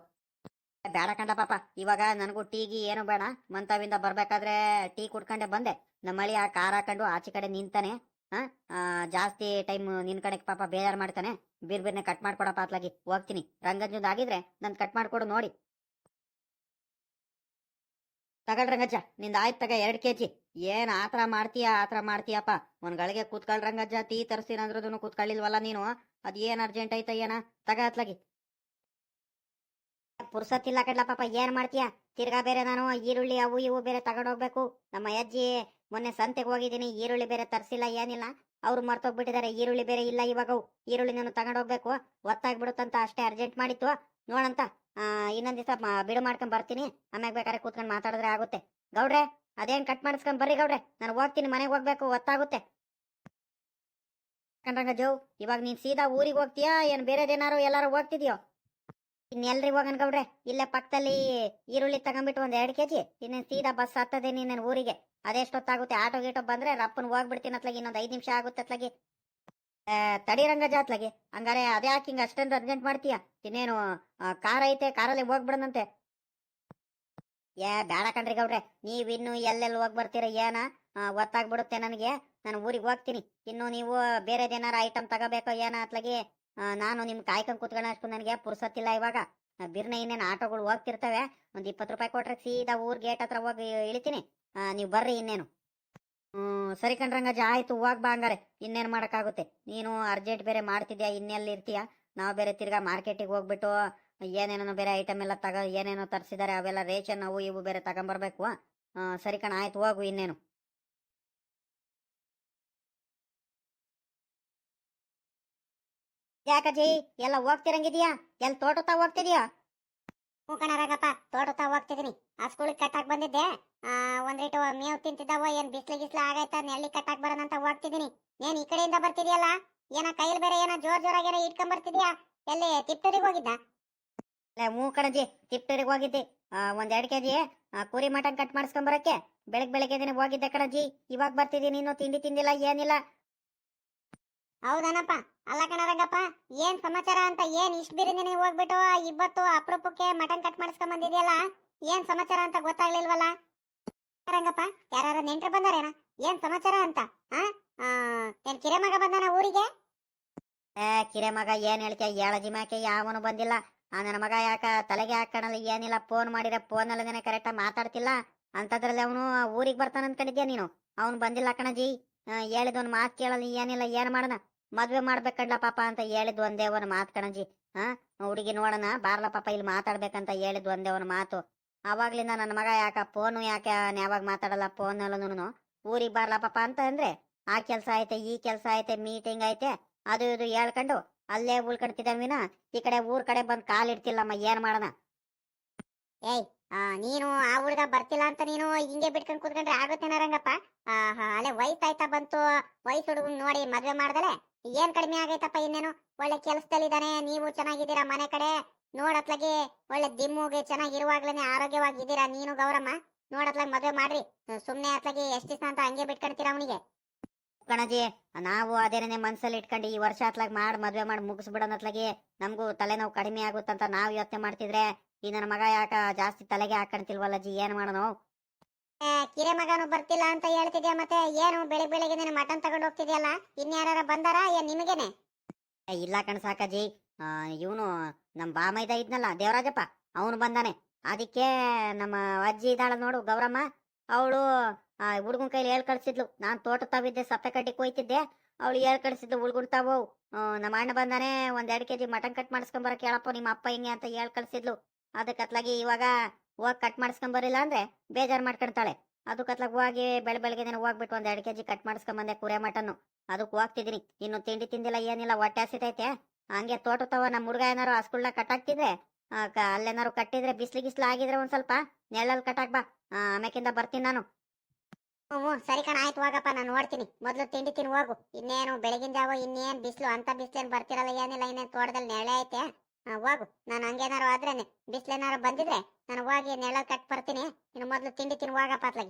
ಬೇಡ ಕಂಡ ಪಾಪ. ಇವಾಗ ನನಗೂ ಟೀಗಿ ಏನು ಬೇಡ. ಮಂತಾವಿಂದ ಬರ್ಬೇಕಾದ್ರೆ ಟೀ ಕುಡ್ಕೊಂಡೆ ಬಂದೆ. ನಮ್ಮಳಿ ಆ ಕಾರ್ ಹಾಕೊಂಡು ಆಚೆ ಕಡೆ ನಿಂತಾನೆ ಜಾಸ್ತಿ ಟೈಮ್ ನಿನ್ ಕಡೆ ಪಾಪ ಬೇಜಾರ್ ಮಾಡ್ತಾನೆ. ಬೀರ್ ಬೀರ್ನೆ ಕಟ್ ಮಾಡ್ಕೊಡಪ್ಪ ಅತ್ಲಾಗಿ ಹೋಗ್ತೀನಿ. ರಂಗಜ್ಜಂದ್ ಆಗಿದ್ರೆ ನನ್ ಕಟ್ ಮಾಡ್ಕೊಡು ನೋಡಿ. ತಗೊಳ್ ರಂಗಜ್ಜ ನಿಂದ ಆಯ್ತು ತಗ ಎರಡ್ ಕೆಜಿ. ಏನ್ ಆತರ ಮಾಡ್ತೀಯ, ಆತರ ಮಾಡ್ತೀಯಪ್ಪ. ಒಂದ್ ಗಳಿಗೆ ಕೂತ್ಕೊಳ್ ರಂಗಜ್ಜ ಟೀ ತರಿಸ್ತೀನಿ ಅಂದ್ರದನ್ನು ಕೂತ್ಕೊಳ್ಳಿಲ್ವಲ್ಲ ನೀನು. ಅದ್ ಏನ್ ಅರ್ಜೆಂಟ್ ಐತ ಏನ ತಗ ಅತ್ಲಾಗಿ. ಪುರ್ಸತ್ತಿಲ್ಲ ಕಡ್ಲ ಪಾಪ, ಏನ್ ಮಾಡ್ತೀಯ? ತಿರ್ಗಾ ಬೇರೆ ನಾನು ಈರುಳ್ಳಿ ಅವು ಇವು ಬೇರೆ ತಗೊಂಡೋಗ್ಬೇಕು ನಮ್ಮ ಅಜ್ಜಿ ಮೊನ್ನೆ ಸಂತೆಗೆ ಹೋಗಿದ್ದೀನಿ, ಈರುಳ್ಳಿ ಬೇರೆ ತರ್ಸಿಲ್ಲ, ಏನಿಲ್ಲ. ಅವ್ರು ಮರ್ತೋಗ್ಬಿಟ್ಟಿದ್ದಾರೆ, ಈರುಳ್ಳಿ ಬೇರೆ ಇಲ್ಲ ಇವಾಗ ಈರುಳ್ಳಿ ನಾನು ತಗೊಂಡೋಗ್ಬೇಕು ಒತ್ತಾಗ್ಬಿಡುತ್ತಂತ ಅಷ್ಟೇ ಅರ್ಜೆಂಟ್ ಮಾಡಿತ್ತು. ನೋಡಂತ ಇನ್ನೊಂದ್ ದಿವಸ ಬಿಡು ಮಾಡ್ಕೊಂಡ್ ಬರ್ತೀನಿ. ಆಮ್ಯಾಗ ಬೇಕಾದ್ರೆ ಕೂತ್ಕೊಂಡು ಮಾತಾಡಿದ್ರೆ ಆಗುತ್ತೆ. ಗೌಡ್ರೆ, ಅದೇನ್ ಕಟ್ ಮಾಡಿಸ್ಕೊಂಡ್ ಬರ್ರಿ ಗೌಡ್ರೆ. ನಾನು ಹೋಗ್ತೀನಿ, ಮನೆಗೆ ಹೋಗ್ಬೇಕು, ಒತ್ತಾಗುತ್ತೆ. ಕಂಡ್ರಂಗ ಜೋ, ಇವಾಗ ನೀನ್ ಸೀದಾ ಊರಿಗೆ ಹೋಗ್ತೀಯಾ? ಏನ್ ಬೇರೆದೇನಾರು ಎಲ್ಲಾರು ಹೋಗ್ತಿದ್ಯೋ? ಇನ್ನೆಲ್ರಿ ಹೋಗನ್ ಗೌಡ್ರೆ? ಇಲ್ಲೇ ಪಕ್ಕದಲ್ಲಿ ಈರುಳ್ಳಿ ತಗೊಂಡ್ಬಿಟ್ಟು ಒಂದ್ ಎರಡು ಕೆಜಿ. ಇನ್ನೇನ್ ಸೀದಾ ಬಸ್ ಹತ್ತದೆ ನೀನ್ ಊರಿಗೆ. ಅದೆಷ್ಟೊತ್ತಾಗುತ್ತೆ ಆಟೋ ಗೀಟೋ ಬಂದ್ರೆ ರಪ್ಪನ್ ಹೋಗ್ಬಿಡ್ತೀನಿ ಅತ್ಲಾಗಿ, ಇನ್ನೊಂದ್ ಐದ್ ನಿಮಿಷ ಆಗುತ್ತೆ ಅತ್ಲಾಗಿ. ತಡಿ ರಂಗಜ ಅತ್ಲಾಗಿ. ಹಂಗಾರೆ ಅದೇ ಯಾಕೆ ಹಿಂಗ ಅಷ್ಟೊಂದು ಅರ್ಜೆಂಟ್ ಮಾಡ್ತೀಯ? ಇನ್ನೇನು ಕಾರ್ ಐತೆ, ಕಾರಲ್ಲಿ ಹೋಗ್ಬಿಡನಂತೆ. ಏ ಬೇಡ ಕಣ್ರಿ ಗೌಡ್ರೆ. ನೀವ್ ಇನ್ನು ಎಲ್ಲೆಲ್ಲಿ ಹೋಗ್ ಬರ್ತೀರ ಏನ? ಗೊತ್ತಾಗ್ಬಿಡುತ್ತೆ ನನಗೆ. ನಾನು ಊರಿಗೆ ಹೋಗ್ತೀನಿ. ಇನ್ನು ನೀವು ಬೇರೆದೇನಾರ ಐಟಮ್ ತಗೋಬೇಕೋ ಏನ ಅತ್ಲಾಗಿ? ನಾನು ನಿಮ್ ಕಾಯ್ಕೊಂಡ್ ಅಷ್ಟು ನನಗೆ ಪುರ್ಸತ್ತಿಲ್ಲ ಇವಾಗ. ಬಿರ್ನ ಇನ್ನೇನು ಆಟೋಗಳು ಹೋಗ್ತಿರ್ತವೆ. ಒಂದು ಇಪ್ಪತ್ತು ರೂಪಾಯಿ ಕೊಟ್ರೆ ಸೀದಾ ಊರ್ ಗೇಟ್ ಹತ್ರ ಹೋಗಿ ಇಳಿತೀನಿ. ನೀವು ಬರ್ರಿ ಇನ್ನೇನು. ಹ್ಮ್, ಸರಿ ಕಣ್ರಂಗಜ, ಆಯ್ತು, ಹೋಗ್ ಬಾ ಹಂಗಾರೆ. ಇನ್ನೇನು ಮಾಡೋಕ್ಕಾಗುತ್ತೆ? ನೀನು ಅರ್ಜೆಂಟ್ ಬೇರೆ ಮಾಡ್ತಿದ್ಯಾ? ಇನ್ನೆಲ್ಲಿ ಇರ್ತೀಯ? ನಾವು ಬೇರೆ ತಿರ್ಗಾ ಮಾರ್ಕೆಟಿಗೆ ಹೋಗ್ಬಿಟ್ಟು ಏನೇನೋ ಬೇರೆ ಐಟಮ್ ಎಲ್ಲ ತಗ, ಏನೇನೋ ತರಿಸಿದ್ದಾರೆ ಅವೆಲ್ಲ ರೇಷನ್ ಅವು ಇವು ಬೇರೆ ತಗೊಂಬರ್ಬೇಕು. ಸರಿ ಕಣ, ಆಯ್ತು, ಹೋಗು ಇನ್ನೇನು. ಯಾಕಜ್ಜಿ ಎಲ್ಲ ಹೋಗ್ತಿರಂಗಿದ್ಯಾ? ಎಲ್ಲಿ ತೋಟತಾ ಹೋಗ್ತಿದ್ಯಾ? ಹ್ಞೂ ಕಣರಾಗಪ್ಪ ತೋಟತಾ ಹೋಗ್ತಿದ್ದೀನಿ ಆ ಸ್ಕೂಲಿಗೆ ಕಟ್ಟಾಕ್ ಬಂದಿದ್ದೆ. ಆ ಒಂದಿಟ್ಟು ಮೇವು ತಿಂತಿದ್ದಾವ ಏನ್ ಬಿಸ್ಲಿ ಗಿಸ್ಲ ಆಗೈತ ನೆಲ್ಲಿ ಕಟ್ಟಾಕ್ ಬರೋಣ ಅಂತ ಹೋಗ್ತಿದ್ದೀನಿ ಏನ್ ಈ ಕಡೆಯಿಂದ ಬರ್ತಿದ್ಯಲ್ಲ? ಏನ ಕೈಲಿ ಬೇರೆ ಏನೋ ಜೋರ್ ಜೋರಾಗಿ ಏನೋ ಇಟ್ಕೊಂಡ್ ಬರ್ತಿದ್ಯಾ? ಎಲ್ಲಿ ತಿಪ್ಟೂರಿಗೆ ಹೋಗಿದ್ದ? ಲೇ ಮೂ ಕಣಜಿ ತಿಪ್ಟೂರಿಗೆ ಹೋಗಿದ್ದೆ. ಒಂದ್ ಎರಡ್ ಕೆಜಿ ಕುರಿ ಮಟನ್ ಕಟ್ ಮಾಡಿಸ್ಕೊಂಬರಕ್ಕೆ ಬೆಳಗ್ ಬೆಳಗ್ಗೆ ದಿನ ಹೋಗಿದ್ದೆ ಕಣಜಿ ಇವಾಗ ಬರ್ತಿದ್ದೀನಿ ಇನ್ನು ತಿಂಡಿ ತಿಂದಿಲ್ಲ ಏನಿಲ್ಲ. ಹೌದನಪ್ಪ. ಅಲ್ಲ ಕಣರಂಗಪ್ಪ, ಏನ್ ಸಮಾಚಾರ ಅಂತ ಏನ್ ಇಷ್ಟ ಬಿರಿನೇ ಹೋಗ್ಬಿಟ್ಟು ಇವತ್ತು ಅಪರೂಪಕ್ಕೆ ಮಟನ್ ಕಟ್ ಮಾಡಿಸ್ಕೊಂಡ್ ಬಂದಿದ್ಯಲ್ಲ ಏನ್ ಸಮಾಚಾರ ಅಂತ ಗೊತ್ತಾಗ್ಲಿಲ್ವಲ್ಲ? ರಂಗಪ್ಪ ಯಾರ ನೆಂಟ್ರು ಬಂದಾರೇನ? ಏನ್ ಸಮಾಚಾರ ಅಂತ ಏನ್ ಕಿರೆ ಮಗ ಬಂದಾನ ಊರಿಗೆ? ಏ ಕಿರೆ ಮಗ ಏನ್ ಹೇಳ್ತೀಯ? ಏಳಜಿ ಮಾಕೆ ಯಾವನು ಬಂದಿಲ್ಲ. ನನ್ನ ಮಗ ಯಾಕ ತಲೆಗೆ ಹಾಕಣಲ್ಲ, ಏನಿಲ್ಲ ಫೋನ್ ಮಾಡಿದ್ರೆ ಫೋನ್ ಅಲ್ಲದೇನೆ ಕರೆಕ್ಟಾಗಿ ಮಾತಾಡ್ತಿಲ್ಲ. ಅಂತದ್ರಲ್ಲಿ ಅವನು ಊರಿಗೆ ಬರ್ತಾನ ಅನ್ಕೊಂಡಿದ್ಯಾ ನೀನು? ಅವ್ನು ಬಂದಿಲ್ಲ ಕಣಜಿ. ಹೇಳಿದ ಒಂದ್ ಮಾತು ಕೇಳಲ್ಲ, ಏನಿಲ್ಲ, ಏನ್ ಮಾಡೋಣ? ಮದ್ವೆ ಮಾಡ್ಬೇಕಂಡ್ಲ ಪಾಪ ಅಂತ ಹೇಳಿದ್ ಒಂದೇ ಒಂದು ಮಾತು ಕಣಜಿ. ಹಾ? ಹುಡುಗಿ ನೋಡೋಣ, ಬಾರ್ಲ ಪಾಪ ಇಲ್ಲಿ ಮಾತಾಡ್ಬೇಕಂತ ಹೇಳಿದ್ ಒಂದೇ ಒಂದು ಮಾತು. ಅವಾಗ್ಲಿಂದ ನನ್ನ ಮಗ ಯಾಕ ಫೋನು ಯಾಕೆ ಯಾವಾಗ ಮಾತಾಡಲ್ಲ ಫೋನ್ ಅಲ್ಲೂ ಊರಿಗೆ ಬಾರ್ಲ ಪಾಪ ಅಂತ ಅಂದ್ರೆ ಆ ಕೆಲ್ಸ ಐತೆ, ಈ ಕೆಲ್ಸ ಐತೆ ಮೀಟಿಂಗ್ ಐತೆ, ಅದು ಇದು ಹೇಳ್ಕೊಂಡು ಅಲ್ಲೇ ಉಳ್ಕೊಂಡ್ತಿದ್ದ ವಿನ ಈ ಕಡೆ ಊರ್ ಕಡೆ ಬಂದ್ ಕಾಲಿಡ್ತಿಲ್ಲಮ್ಮ ಏನ್ ಮಾಡೋಣ? ಏಯ್ ನೀನು ಆ ಹುಡುಗ ಬರ್ತಿಲ್ಲ ಅಂತ ನೀನು ಹಿಂಗೆ ಬಿಟ್ಕೊಂಡು ಕೂತ್ಕೊಂಡ್ರೆ ಆಗುತ್ತೇನ ರಂಗಪ್ಪ ಅಲ್ಲೇ ವಯಸ್ಸಾಯ್ತಾ ಬಂತು. ವಯಸ್ಸು ಹುಡುಗನ್ ನೋಡಿ ಮದ್ವೆ ಮಾಡ್ದಲೆ. ಏನ್ ಕಡಿಮೆ ಆಗೈತಪ್ಪ ಇನ್ನೇನು? ಒಳ್ಳೆ ಕೆಲಸದಲ್ಲಿದ್ದಾನೆ, ನೀವು ಚೆನ್ನಾಗಿದ್ದೀರಾ ಮನೆ ಕಡೆ? ನೋಡತ್ಲಾಗಿ ಒಳ್ಳೆ ದಿಮ್ಮುಗೆ ಚೆನ್ನಾಗಿರುವಾಗ್ಲೇನೆ ಆರೋಗ್ಯವಾಗಿದ್ದೀರಾ ನೀನು ಗೌರಮ್ಮ? ನೋಡತ್ಲಾಗ ಮದ್ವೆ ಮಾಡ್ರಿ. ಸುಮ್ನೆ ಅತ್ಲಾಗಿ ಎಷ್ಟು ದಿವಸ ಅಂತ ಹಂಗೆ ಬಿಟ್ಕೊಂತೀರಾ ಅವನಿಗೆ? ಕಣಜಿ, ನಾವು ಅದೇನೇ ಮನ್ಸಲ್ಲಿ ಇಟ್ಕೊಂಡು ಈ ವರ್ಷ ಅತ್ಲಾಗ ಮಾಡಿ ಮದ್ವೆ ಮಾಡಿ ಮುಗಿಸ್ಬಿಡೋಣ ಅತ್ಲಾಗಿ ನಮಗೂ ತಲೆನೋವು ಕಡಿಮೆ ಆಗುತ್ತಂತ ನಾವು ಯೋಚನೆ ಮಾಡ್ತಿದ್ರೆ ಈ ನನ್ನ ಮಗ ಯಾಕ ಜಾಸ್ತಿ ತಲೆಗೆ ಹಾಕೊಂತಿಲ್ವಲ್ಲ ಜಿ ಏನ್ ಮಾಡೋಣ ಕಿರೆ ಮಗನು ಬರ್ತಿಲ್ಲ ಅಂತ ಹೇಳ್ತಿದ್ಯಾ ಮತ್ತೆ? ಏನು ಬೆಳಿಗ್ಗೆ ಬೆಳಿಗ್ಗೆ ನೀನು ಮಟನ್ ತಗೊಂಡು ಹೋಗ್ತಿದ್ಯಲ್ಲ? ಇನ್ಯಾರ ಬಂದಾರ? ಏನ್ ನಿಮಗೇನೆ? ಇಲ್ಲ ಕಣ್ ಸಾಕಾಜಿ ಇವನು ನಮ್ಮ ಬಾಮೈದ ಇದ್ನಲ್ಲ ದೇವರಾಜಪ್ಪ ಅವನು ಬಂದಾನೆ. ಅದಕ್ಕೆ ನಮ್ಮ ಅಜ್ಜಿ ಇದ್ದಾಳ ನೋಡು ಗೌರಮ್ಮ ಅವಳು ಹುಡುಗನ ಕೈಲಿ ಹೇಳ್ ಕಳ್ಸಿದ್ಲು. ನಾನು ತೋಟ ತಾವಿದ್ದೆ ಸಪ್ಪೆ ಕಟ್ಟಿ ಕೊಯ್ತಿದ್ದೆ. ಅವಳು ಹೇಳ್ ಕಳ್ಸಿದ್ದು ಹುಡುಗನ್ ತಾವು. ನಮ್ಮ ಅಣ್ಣ ಬಂದಾನೆ ಒಂದ್ ಎರಡು ಕೆಜಿ ಮಟನ್ ಕಟ್ ಮಾಡಿಸ್ಕೊಂಬರ ಕೇಳಪ್ಪ ನಿಮ್ಮ ಅಪ್ಪ ಹಿಂಗೆ ಅಂತ ಹೇಳ್ ಕಳ್ಸಿದ್ಲು. ಅದಕ್ಕೆ ಕತ್ಲಾಗಿ ಇವಾಗ ಹೋಗಿ ಕಟ್ ಮಾಡಿಸ್ಕೊಂಬರಿಲ್ಲ ಅಂದ್ರೆ ಬೇಜಾರ್ ಮಾಡ್ಕೊಂತಾಳೆ ಅದು ಕತ್ಲಾಗಿ ಹೋಗಿ ಬೆಳೆ ಬೆಳಗ್ಗೆ ಹೋಗ್ಬಿಟ್ಟು ಒಂದ್ ಎರಡ್ ಕೆಜಿ ಕಟ್ ಮಾಡಿಸ್ಕೊಂಬಂದೆ ಕುರೆ ಮಟನ್ನು. ಅದಕ್ಕೆ ಹೋಗ್ತಿದೀನಿ ಇನ್ನು ತಿಂಡಿ ತಿಂದಿಲ್ಲ, ಏನಿಲ್ಲ, ಹೊಟ್ಟೆ ಹಸಿತೈತೆ. ಹಂಗೆ ತೋಟ ತವ ನಮ್ಮ ಹುಡುಗ ಏನಾರು ಹಸ್ಗುಳ್ನ ಕಟ್ಟಾಕ್ತಿದ್ರೆ ಕ- ಅಲ್ಲೇನಾರು ಕಟ್ಟಿದ್ರೆ ಬಿಸಿಲು ಗಿಸ್ಲು ಆಗಿದ್ರೆ ಒಂದ್ ಸ್ವಲ್ಪ ನೆಳ್ಳಲ್ಲಿ ಕಟ್ಟಾಕ್ ಬಾ ಆಮೇಕಿಂದ ಬರ್ತೀನಿ ನಾನು. ಹ್ಞೂ ಸರಿ ಕಣ, ಆಯ್ತು, ಹೋಗಪ್ಪ, ನಾನು ನೋಡ್ತೀನಿ. ಮೊದಲು ತಿಂಡಿ ತಿನ್ ಹೋಗು ಇನ್ನೇನು, ಬೆಳಗಿನ ಜಾವ ಇನ್ನೇನ್ ಬಿಸಿಲು, ಅಂತ ಬಿಸಿಲೇನು ಬರ್ತಿರಲ್ಲ, ಏನಿಲ್ಲ, ಇನ್ನೇನು ತೋಟದಲ್ಲಿ ನೆಳೆ ಐತೆ. ಹೋಗು. ನಾನು ಹಂಗೇನಾರು ಆದ್ರೆ ಬಿಸಿಲೇನಾರು ಬಂದಿದ್ರೆ ನಾನು ಹೋಗಿ ನೆಳ ಕಟ್ ಬರ್ತೀನಿ. ಇನ್ನು ಮೊದಲು ತಿಂಡಿ ತಿನ್ ಹೋಗಪ್ಪ ಪಾಪಾ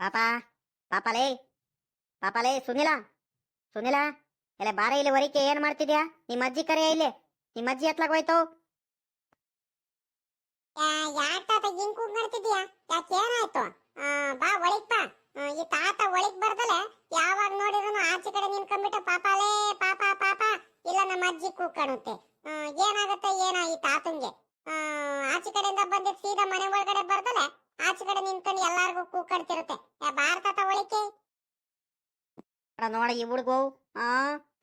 ಪಾಪ ಪಾಪಲೇ ಪಾಪಲೇ, ಸುನಿಲ ಸುನಿಲ ಎಲ್ಲ ಬಾರ ಇಲ್ಲಿ ವರಿಕೆ ಏನ್ ಮಾಡ್ತಿದ್ಯಾ? ನಿಮ್ಮ ಅಜ್ಜಿ ಕರೆಯ ಇಲ್ಲಿ ನಿಮ್ಮ ಅಜ್ಜಿ ಎತ್ಲಾಗ ಹೋಯ್ತು. ಯಾಕ ತಾತ ಕೂಗ್ ಮಾಡ್ತಿದ್ಯಾ? ಯಾಕೆ ಏನಾಯ್ತು? ಬಾ ಒಳಗ್ ಕೂಗ್ಕಾಣುತ್ತೆ ಆ, ಏನಾಗುತ್ತೆ ಏನೋ ಈ ತಾತಂಗೆ ಆಚೆ ಕಡೆಯಿಂದ ಬಂದಿದ್ ಸೀದಾ ಮನೆ ಒಳಗಡೆ ಬರ್ದಲೆ ಆಚೆ ಕಡೆ ನಿಂತ್ಕೊಂಡು ಎಲ್ಲಾರ್ಗೂ ಕೂಕಾಡ್ತಿರುತ್ತೆ. ಭಾರತ ತಗೊಳಿಕೆ? ನೋಡ ಈ ಹುಡುಗು ಆ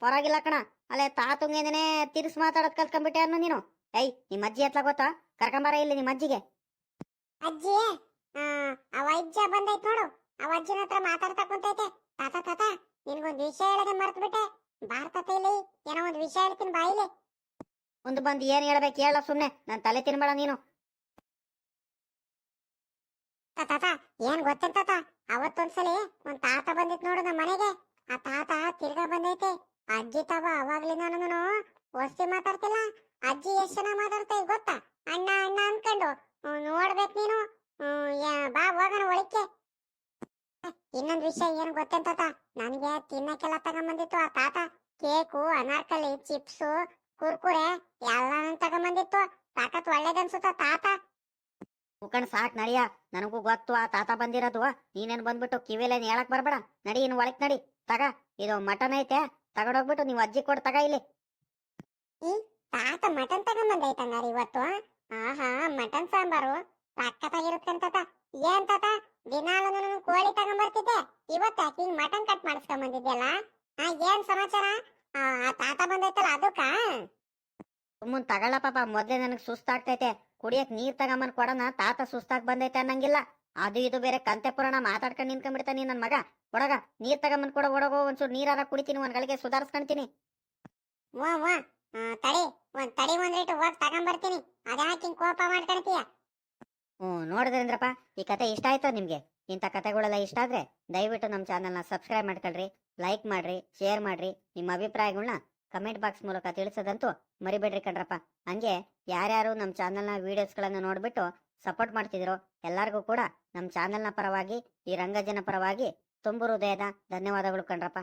ಪರವಾಗಿಲ್ಲ ಕಣ. ಅಲ್ಲೇ ತಾತುಂಗೇನೆ ತಿರ್ಸ್ ಮಾತಾಡೋದ್ ಕಲ್ತ್ಕೊಂಡ್ಬಿಟ್ಟೆ ಅನ್ನೋ ನೀನು. ಏಯ್ ನಿಮ್ ಅಜ್ಜಿ ಎತ್ಲ ಗೊತ್ತಾ? ಕರ್ಕೊಂಬಾರ ಇಲ್ಲಿ ನಿಮ್ ಅಜ್ಜಿಗೆ. ಅಜ್ಜಿ ಆ, ಅವ ಅಜ್ಜ ಬಂದೈತ್ ನೋಡು. ಅವ ಅಜ್ಜನ ಹತ್ರ ಮಾತಾಡ್ತಾ ಕುಂತೈತೆ. ತಾತ ತಾತ ನಿನ್ಗೊಂದ್ ವಿಷಯ ಹೇಳದೆ ಮರ್ತ್ಬಿಟ್ಟೆ. ಬಾರ್ ತಾತ ಇಲ್ಲಿ ಏನೋ ಒಂದು ವಿಷಯ ಹೇಳ್ತೀನಿ ಬಾಯಿಲೆ. ಮುಂದೆ ಬಂದು ಏನ್ ಹೇಳ್ಬೇಕು ಹೇಳ ಸುಮ್ನೆ ನನ್ ತಲೆ ತಿನ್ಬೇಡ ನೀನು. ತಾತ ಏನ್ ಗೊತ್ತೇನ್ ತಾತ ಅವತ್ತೊಂದ್ಸಲಿ ಒಂದ್ ತಾತ ಬಂದಿತ್ ನೋಡು ನಮ್ಮ ಮನೆಗೆ. ಆ ತಾತ ತಿರ್ಗಾ ಬಂದೈತೆ. ಅಜ್ಜಿ ತವ ಅವಾಗ್ಲಿಂದ ನಾನು ವಸ್ತಿ ಮಾತಾಡ್ತಿಲ್ಲ. ಅಜ್ಜಿ ಎಷ್ಟ್ ಜನ ಮಾತಾಡ್ತಾ ಗೊತ್ತಾ? ಅಣ್ಣ ಅಣ್ಣ ಅನ್ಕೊಂಡು ನೋಡ್ಬೇಕು ನೀನು. ಬಾ ಹೋಗೋಣ ಒಳಕ್ಕೆ. ಇನ್ನೊಂದ್ ವಿಷಯ ಏನ್ ಗೊತ್ತಂತ ತಾತ? ನನ್ಗೆ ತಿನ್ನಕ್ಕೆಲ್ಲ ತಗೊಂಬಂದಿತ್ತು ಆ ತಾತ. ಕೇಕು ಅನಾರ್ಕಲಿ ಚಿಪ್ಸ್ ಕುರ್ಕುರೆ ಎಲ್ಲಾನು ತಗೊಂಬಂದಿತ್ತು. ತಾಕತ್ ಒಳ್ಳೇದನ್ಸುತ್ತ ತಾತ. ಮುಖಂಡ್ ಸಾಕ್ ನಡಿಯ. ನನಗೂ ಗೊತ್ತು ಆ ತಾತ ಬಂದಿರೋದು. ನೀನೇನ್ ಬಂದ್ಬಿಟ್ಟು ಕಿವಿಲೇನ್ ಹೇಳಕ್ ಬರ್ಬೇಡ. ನಡಿ ಇನ್ ಒಳಕ್ ನಡಿ. ತಗ. ಇದು ಮಟನ್ ಐತೆ. ತಗೊಂಡೋಗ್ಬಿಟ್ಟು ನೀವು ಅಜ್ಜಿ ಕೊಡ್ ತಗ ಇಲ್ಲಿ. ತಾತ ಮಟನ್ ತಗೊಂಬಂದೈತ ನಾರಿ ಇವತ್ತು ಆಹಾ ಮಟನ್ ಸಾಂಬಾರು. ತಾತ? ಏನ್ ತಾತ? ದಿನಾಲು ನಾನು ಕೋಳಿ ತಗೊಂಬರ್ತಿದ್ದೆ. ಇವತ್ತು ಹಿಂಗ್ ಮಟನ್ ಕಟ್ ಮಾಡಿಸ್ಕೊಂಬಂದಿದ್ಯಲ್ಲ? ಆ ಏನ್ ಸಮಾಚಾರ? ಆ ತಾತ ಬಂದೈತಲ್ಲ ಅದಕ್ಕ? ಸುಮ್ಮನ್ ತಗೊಳ್ಳ ಪಾಪ ಮೊದ್ಲೇ ನನಗ್ ಸುಸ್ತಾಗ್ತೈತೆ. ಕುಡಿಯಕ್ ನೀರ್ ತಗೊಂಬಂದ್ ಕೊಡೋಣ ತಾತ ಸುಸ್ತಾಗ್ ಬಂದೈತೆ ಅನ್ನಂಗಿಲ್ಲ. ಅದು ಇದು ಬೇರೆ ಕಂತೆ ಪುರಾಣ ಮಾತಾಡ್ಕೊಂಡ್ ನಿಂತ್ಕೊಂಡ್ಬಿಡ್ತಾನೆ ನನ್ ಮಗ. ಕೊಡಗ ನೀರ್ ತಗೊಂಬಂದ್ ಕೊಡ ಒಡಗೋ ಒಂಚೂರು ನೀರಾರ ಕುಡಿತೀನಿ ಒಂದ್ ಗಳಿಗೆ ಸುಧಾರಿಸ್ಕೊಂತೀನಿ. ವಾ ವಾ. ತಡಿ ಒಂದ್ ತಡಿ ಒಂದ್ ರೇಟ್ ಹೋಗ್ ತಗೊಂಬರ್ತೀನಿ. ಅದ್ಯಾಕೆ ಹಿಂಗ್ ಕೋಪ ಮಾಡ್ಕೊಳ್ತೀಯ ಹ್ಮ್ ನೋಡಿದ್ರೇಂದ್ರಪ್ಪ ಈ ಕತೆ ಇಷ್ಟ ಆಯ್ತಾ ನಿಮಗೆ? ಇಂಥ ಕತೆಗಳೆಲ್ಲ ಇಷ್ಟ ಆದ್ರೆ ದಯವಿಟ್ಟು ನಮ್ಮ ಚಾನಲ್ನ ಸಬ್ಸ್ಕ್ರೈಬ್ ಮಾಡ್ಕೊಳ್ರಿ, ಲೈಕ್ ಮಾಡ್ರಿ, ಶೇರ್ ಮಾಡ್ರಿ, ನಿಮ್ಮ ಅಭಿಪ್ರಾಯಗಳನ್ನ ಕಮೆಂಟ್ ಬಾಕ್ಸ್ ಮೂಲಕ ತಿಳಿಸೋದಂತೂ ಮರಿಬೇಡ್ರಿ ಕಣ್ರಪ್ಪ. ಹಂಗೆ ಯಾರ್ಯಾರು ನಮ್ಮ ಚಾನಲ್ನ ವೀಡಿಯೋಸ್ಗಳನ್ನು ನೋಡಿಬಿಟ್ಟು ಸಪೋರ್ಟ್ ಮಾಡ್ತಿದ್ರು ಎಲ್ಲರಿಗೂ ಕೂಡ ನಮ್ಮ ಚಾನಲ್ನ ಪರವಾಗಿ, ಈ ರಂಗಜನ ಪರವಾಗಿ ತುಂಬು ಹೃದಯದ ಧನ್ಯವಾದಗಳು ಕಣ್ರಪ್ಪ.